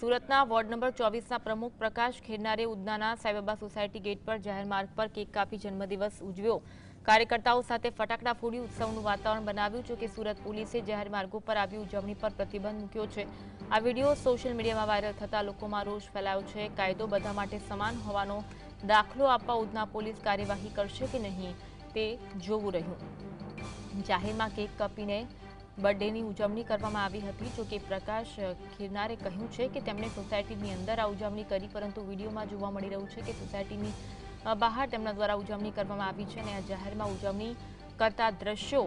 સુરતના ward number ચોવીસના પ્રમુખ પ્રકાશ ખેરનારે ઉદનાના સાઈબાબા સોસાયટી ગેટ પર જાહેર માર્ગ પર કેક કાપી જન્મદિવસ ઉજવ્યો. કાર્યકર્તાઓ સાથે ફટાકડા ફોડી ઉત્સવનું વાતાવરણ બનાવ્યું છે કે સુરત પોલીસે જાહેર માર્ગો પર આવી ઉજવણી પર પ્રતિબંધ મૂક્યો છે. આ વીડિયો સોશિયલ મીડિયામાં વાયરલ થતા લોકોમાં રોષ ફેલાયો છે. કાયદો બધા માટે સમાન હોવાનો દાખલો આપવા ઉધના પોલીસ કાર્યવાહી કરશે કે નહીં તે જોવું રહ્યું. જાહેરમાં કેક કાપીને બર્થડેની ઉજવણી કરવામાં આવી હતી. જો કે પ્રકાશ ખીરનારે કહ્યું છે કે તેમણે સોસાયટીની અંદર આ ઉજવણી કરી, પરંતુ વિડીયોમાં જોવા મળી રહ્યું છે કે સોસાયટીની બહાર તેમના દ્વારા ઉજવણી કરવામાં આવી છે અને આ જાહેરમાં ઉજવણી કરતા દ્રશ્યો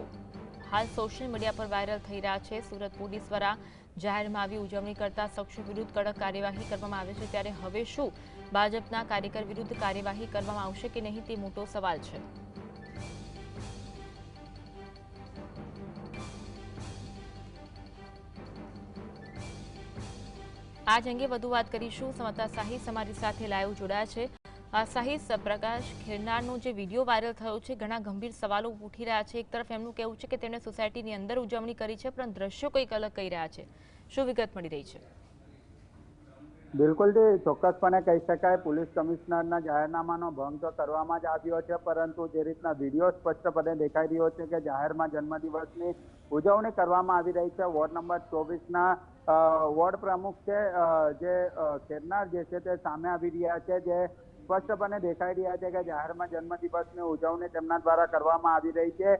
હાલ સોશિયલ મીડિયા પર વાયરલ થઈ રહ્યા છે. સુરત પોલીસ દ્વારા જાહેરમાં આવી ઉજવણી કરતા શખ્સો વિરુદ્ધ કડક કાર્યવાહી કરવામાં આવે છે. ત્યારે હવે શું ભાજપના કાર્યકર વિરુદ્ધ કાર્યવાહી કરવામાં આવશે કે નહીં તે મોટો સવાલ છે. આજ અંગે વધુ વાત કરીશું. સમાચાર સાહિસ અમારી સાથે લાઈવ જોડાયા છે. અ, પ્રકાશ ખેરનારનો જે વીડિયો વાયરલ થયો છે ઘણા ગંભીર સવાલો ઉઠી રહ્યા છે. એક તરફ એમનું કહેવું છે કે તેમણે સોસાયટીની અંદર ઉજવણી કરી છે પણ દ્રશ્યો કંઈક અલગ કહી રહ્યા છે. શું વિગત મળી રહી છે? બિલકુલ બિલકુલથી ચોક્કસપણે કહી શકાય પોલીસ કમિશનરના જાહેરનામાનો ભંગ તો કરવામાં જ આવ્યો છે પરંતુ જે રીતના વીડિયો સ્પષ્ટપણે દેખાઈ રહ્યો છે કે જાહેરમાં જન્મદિવસની ઉજવણી કરવામાં આવી રહી છે. વોર્ડ નંબર ચોવીસના વોર્ડ પ્રમુખ છે જે ખેરનાર જે છે તે સામે આવી રહ્યા છે. જે સ્પષ્ટપણે દેખાઈ રહ્યા છે કે જાહેરમાં જન્મદિવસની ઉજવણી તેમના દ્વારા કરવામાં આવી રહી છે.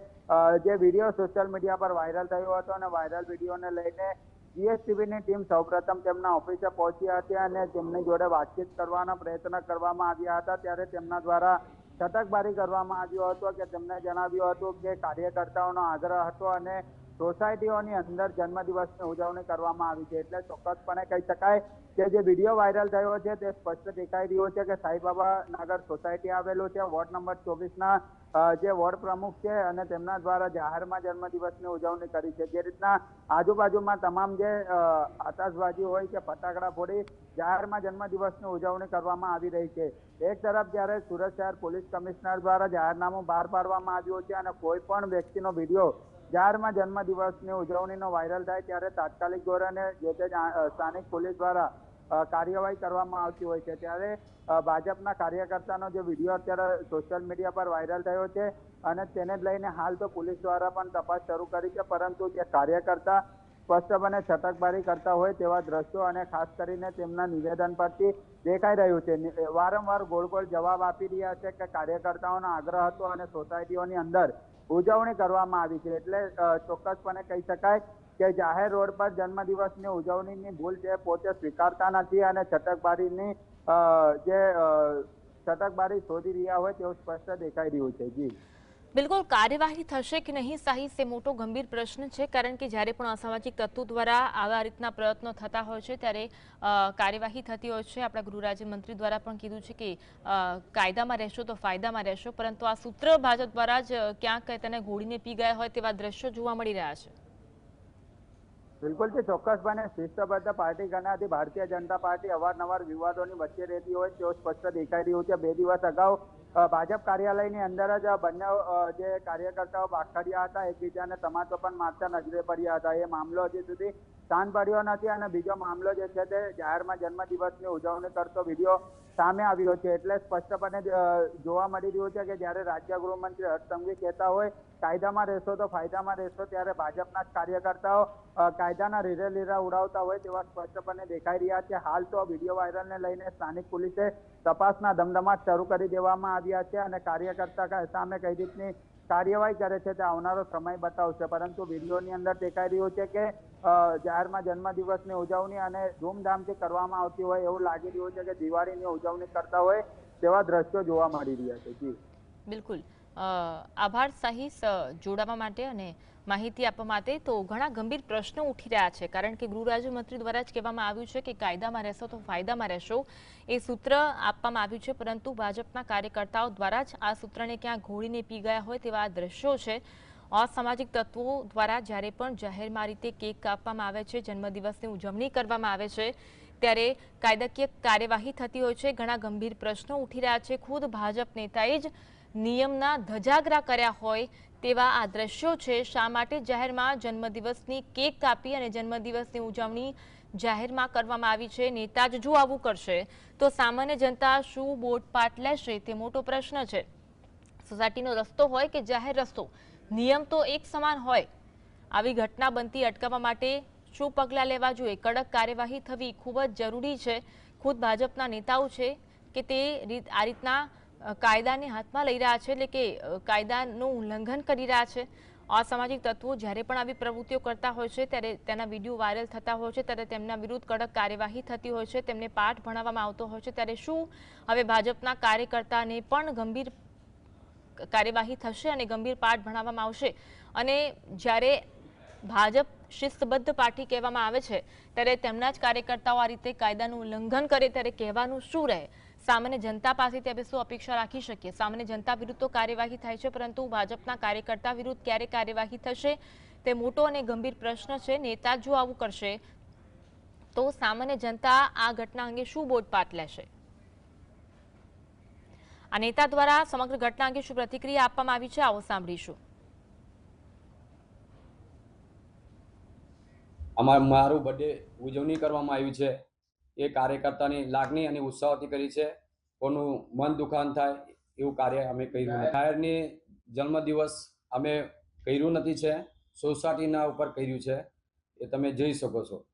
જે વીડિયો સોશિયલ મીડિયા પર વાયરલ થયો હતો અને વાયરલ વિડીયોને લઈને જીએસટીવીની ટીમ સૌપ્રથમ તેમના ઓફિસે પહોંચી હતી અને તેમની જોડે વાતચીત કરવાના પ્રયત્ન કરવામાં આવ્યા હતા. ત્યારે તેમના દ્વારા છટકબારી કરવામાં આવ્યો હતો કે તેમને જણાવ્યું હતું કે કાર્યકર્તાઓનો આગ્રહ હતો અને સોસાયટીઓની અંદર જન્મદિવસની ઉજવણી કરવામાં આવી છે. એટલે ચોક્કસપણે કહી શકાય કે જે વીડિયો વાયરલ થયો છે તે સ્પષ્ટ દેખાઈ રહ્યો છે કે સાંઈબાબા નગર સોસાયટી આવેલું છે. વોર્ડ નંબર ચોવીસના જે વોર્ડ પ્રમુખ છે અને તેમના દ્વારા જાહેરમાં જન્મદિવસની ઉજવણી કરી છે. જે રીતના આજુબાજુમાં તમામ જે આતશબાજી હોય કે ફટાકડા ફોડી જાહેરમાં જન્મદિવસની ઉજવણી કરવામાં આવી રહી છે. એક તરફ જ્યારે સુરત શહેર પોલીસ કમિશનર દ્વારા જાહેરનામું બહાર પાડવામાં આવ્યું છે અને કોઈ પણ વ્યક્તિનો વીડિયો જાહેરમાં જન્મદિવસની ઉજવણીનો વાયરલ થાય ત્યારે તાત્કાલિક ધોરણે જે તે સ્થાનિક પોલીસ દ્વારા કાર્યવાહી કરવામાં આવતી હોય છે. ત્યારે ભાજપના કાર્યકર્તાનો જે વીડિયો અત્યારે સોશિયલ મીડિયા પર વાયરલ થયો છે અને તેને લઈને હાલ તો પોલીસ દ્વારા પણ તપાસ શરૂ કરી છે. પરંતુ જે કાર્યકર્તા સ્પષ્ટપણે છટકબારી કરતા હોય તેવા દ્રશ્યો અને ખાસ કરીને તેમના નિવેદન પરથી દેખાઈ રહ્યું છે. વારંવાર ગોળ ગોળ જવાબ આપી રહ્યા છે કે કાર્યકર્તાઓનો આગ્રહ હતો અને સોસાયટીઓની અંદર ઉજવણી કરવામાં આવી છે. એટલે ચોક્કસપણે કહી શકાય કે જાહેર રોડ પર જન્મદિવસની ઉજવણીની ભૂલ છે, પોતે સ્વીકારતા નથી અને છટકબારીની જે છટકબારી શોધી રહ્યા હોય તેવું સ્પષ્ટ દેખાઈ રહ્યું છે. જી. બિલકુલ કાર્યવાહી થશે કે નહીં સાહિત એ મોટો ગંભીર પ્રશ્ન છે, કારણ કે જ્યારે પણ અસામાજિક તત્વો દ્વારા આવા રીતના પ્રયત્નો થતા હોય છે, ત્યારે કાર્યવાહી થતી હોય છે. આપણા ગૃહ રાજ્યમંત્રી દ્વારા પણ કીધું છે કે કાયદામાં રહેશો તો ફાયદામાં રહેશો, પરંતુ આ સૂત્ર ભાજપ દ્વારા જ ક્યાંક તેને ગોળીને પી ગયા હોય તેવા દ્રશ્યો જોવા મળી રહ્યા છે. બિલકુલ છે. ચોક્કસપણે શિસ્તબદ્ધ પાર્ટી ગણાતી ભારતીય જનતા પાર્ટી અવારનવાર વિવાદોની વચ્ચે રહેતી હોય તેવું સ્પષ્ટ દેખાઈ રહ્યું છે. બે દિવસ અગાઉ ભાજપ કાર્યાલયની અંદર જ બંને જે કાર્યકર્તાઓ બાખડ્યા હતા, એકબીજાને તમાચો પણ મારતા નજરે પડ્યા હતા. એ મામલો હજી સુધી શાંત પડ્યો નથી અને બીજો મામલો જે છે તે જાહેરમાં જન્મદિવસની ઉજવણી કરતો વીડિયો સામે આવ્યો છે. એટલે સ્પષ્ટપણે જોવા મળી રહ્યું છે કે જ્યારે રાજ્ય ગૃહમંત્રી હર્ષસંઘવી કહેતા હોય, કાયદામાં રહેશો તો ફાયદામાં રહેશો, ત્યારે ભાજપના જ કાર્યકર્તાઓ કાયદાના રીરે લીરા ઉડાવતા હોય તેવા સ્પષ્ટપણે દેખાઈ રહ્યા છે. હાલ તો વીડિયો વાયરલને લઈને સ્થાનિક પોલીસે તપાસના ધમધમાટ શરૂ કરી દેવામાં આવ્યા છે અને કાર્યકર્તા સામે કઈ રીતની કાર્યવાહી કરે છે તે આવનારો સમય બતાવશે. પરંતુ વિડીયોની અંદર દેખાઈ રહ્યું છે કે જાહેરમાં જન્મદિવસની ઉજવણી અને ધૂમધામથી કરવામાં આવતી હોય એવું લાગી રહ્યું છે કે દિવાળીની ઉજવણી કરતા હોય તેવા દ્રશ્યો જોવા મળી રહ્યા છે. જી. બિલકુલ. આભાર સાહિસ જોડાવા માટે અને માહિતી આપવા માટે. તો ઘણા ગંભીર પ્રશ્નો ઉઠી રહ્યા છે, કારણ કે ગૃહ રાજ્યમંત્રી દ્વારા જ કહેવામાં આવ્યું છે કે કાયદામાં રહેશો તો ફાયદામાં રહેશો એ સૂત્ર આપવામાં આવ્યું છે, પરંતુ ભાજપના કાર્યકર્તાઓ દ્વારા જ આ સૂત્રને ક્યાં ઘોડીને પી ગયા હોય તેવા દ્રશ્યો છે. અસામાજિક તત્વો દ્વારા જ્યારે પણ જાહેરમાં રીતે કેક કાપવામાં આવે છે, જન્મદિવસની ઉજવણી કરવામાં આવે છે, ત્યારે કાયદાકીય કાર્યવાહી થતી હોય છે, ઘણા ગંભીર પ્રશ્નો ઉઠી રહ્યા છે. ખુદ ભાજપ નેતાએ જ નિયમના ધજાગરા કર્યા હોય તેવા આ દ્રશ્યો છે. શા માટે જાહેરમાં જન્મદિવસની કેક કાપી અને જન્મદિવસની ઉજવણી જાહેરમાં કરવામાં આવી છે? નેતા જ જો આવું કરશે, તો સામાન્ય જનતા શું બોટપાટ લેશે? તે મોટો પ્રશ્ન છે. સોસાયટીનો રસ્તો હોય કે જાહેર રસ્તો? નિયમ તો એક સમાન હોય. આવી ઘટના બનતી અટકાવવા માટે શું પગલાં લેવા જોઈએ? કડક કાર્યવાહી થવી ખૂબ જ જરૂરી છે. ખુદ ભાજપના નેતાઓ છે કે તે રીત, આ રીતના કાયદાને હાથમાં લઈ રહ્યા છે એટલે કે કાયદાનું ઉલ્લંઘન કરી રહ્યા છે. અસામાજિક તત્વો જ્યારે પણ આવી પ્રવૃત્તિઓ કરતા હોય છે, ત્યારે તેના વીડિયો વાયરલ થતા હોય છે, ત્યારે તેમના વિરુદ્ધ કડક કાર્યવાહી થતી હોય છે, તેમને પાઠ ભણાવવામાં આવતો હોય છે. ત્યારે શું હવે ભાજપના કાર્યકર્તાને પણ ગંભીર કાર્યવાહી થશે અને ગંભીર પાઠ ભણાવવામાં આવશે. અને જ્યારે ભાજપ શિસ્તબદ્ધ પાર્ટી કહેવામાં આવે છે, ત્યારે તેમના જ કાર્યકર્તાઓ આ રીતે કાયદાનું ઉલ્લંઘન કરે ત્યારે કહેવાનું શું રહે? સામાન્ય જનતા પાસેથી આપણે શું અપેક્ષા રાખી શકીએ? સામાન્ય જનતા વિરુદ્ધ તો કાર્યવાહી થાય છે, પરંતુ ભાજપના કાર્યકર્તા વિરુદ્ધ ક્યારે કાર્યવાહી થશે? તે મોટો અને ગંભીર પ્રશ્ન છે. નેતા જો આવું કરશે, તો સામાન્ય જનતા આ ઘટના અંગે શું બોધપાઠ લેશે? આ નેતા દ્વારા સમગ્ર ઘટના અંગે શું પ્રતિક્રિયા આપવામાં આવી છે, આવો સાંભળીશું. અમારું, મારું બર્થડે ઉજવણી કરવામાં આવી છે. એ કાર્યકર્તાની લાગણી અને ઉત્સાહથી કરી છે. કોનું મન દુખાન થાય એવું કાર્ય અમે કર્યું જાહેરની જન્મદિવસ અમે કર્યું નથી છે. સોસાયટીના ઉપર કર્યું છે. એ તમે જઈ શકો છો.